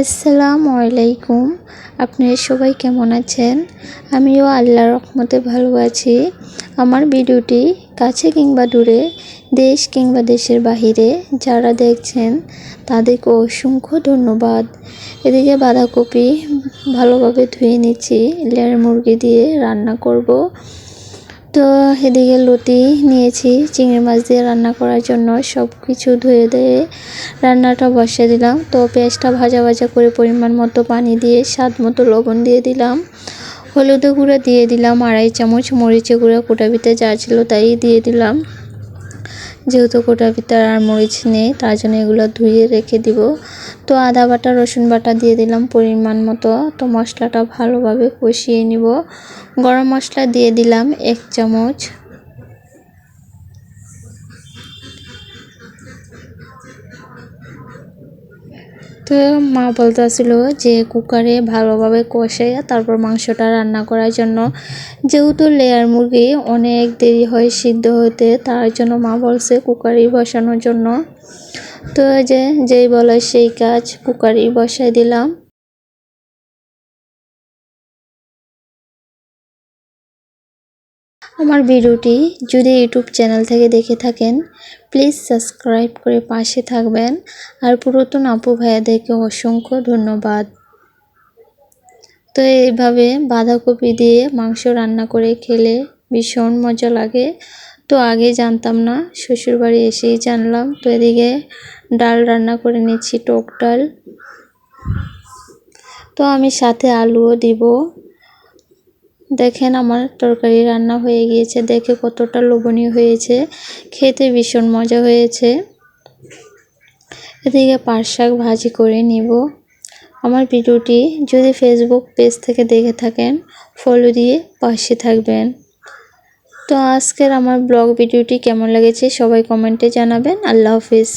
আসসালামু আলাইকুম। আপনারা সবাই কেমন আছেন? আমিও আল্লাহর রহমতে ভালো আছি। আমার ভিডিওটি কাছে কিংবা দূরে, দেশ কিংবা দেশের বাহিরে যারা দেখছেন, তাদেরকে অসংখ্য ধন্যবাদ। এদিকে বাঁধাকপি ভালোভাবে ধুয়ে নিচ্ছি, লেয়ার মুরগি দিয়ে রান্না করব। তো এদিকে লতি নিয়েছি, চিংড়ি মাছ দিয়ে রান্না করার জন্য সব কিছু ধুয়ে দিয়ে রান্নাটা বসিয়ে দিলাম। তো পেঁয়াজটা ভাজা ভাজা করে পরিমাণ মতো পানি দিয়ে, স্বাদ মতো লবণ দিয়ে দিলাম। হলুদ গুঁড়ো দিয়ে দিলাম, আড়াই চামচ মরিচে গুঁড়ো কোটাবিতে যা ছিল তাই দিয়ে দিলাম। যেহেতু গোটা ভিতর আর মরিচ নেই, তার জন্য এগুলো ধুয়ে রেখে দিব। তো আদা বাটা, রসুন বাটা দিয়ে দিলাম পরিমাণ মতো। তো মশলাটা ভালোভাবে কষিয়ে নিব। গরম মশলা দিয়ে দিলাম এক চামচ। তো মা বলতেছিল যে কুকারে ভালোভাবে কষে তারপর মাংসটা রান্না করার জন্য। যেহেতু লেয়ার মুরগি অনেক দেরি হয় সিদ্ধ হতে, তার জন্য মা বলছে কুকারেই বসানোর জন্য। তো যে, যেই বলে সেই কাজ কুকারেই বসাই দিলাম। আমার ভিডিওটি যদি ইউটিউব চ্যানেল থেকে দেখে থাকেন, প্লিজ সাবস্ক্রাইব করে পাশে থাকবেন। আর পুরাতন আপু ভাইয়াদেরকে অসংখ্য ধন্যবাদ। তো এইভাবে বাঁধাকপি দিয়ে মাংস রান্না করে খেলে ভীষণ মজা লাগে। তো আগে জানতাম না, শ্বশুরবাড়ি এসেই জানলাম। তো এদিকে ডাল রান্না করে নিচ্ছি, টক ডাল। তো আমি সাথে আলুও দিব। দেখেন আমার তরকারি রান্না হয়ে গিয়েছে, দেখে কতটা লোভনীয় হয়েছে, খেতে ভীষণ মজা হয়েছে। এদিকে পাট শাক ভাজি করে নিব। আমার ভিডিওটি যদি ফেসবুক পেজ থেকে দেখে থাকেন ফলো দিয়ে পাশে থাকবেন। তো আজকের আমার ব্লগ ভিডিওটি কেমন লেগেছে সবাই কমেন্টে জানাবেন। আল্লাহ হাফিজ।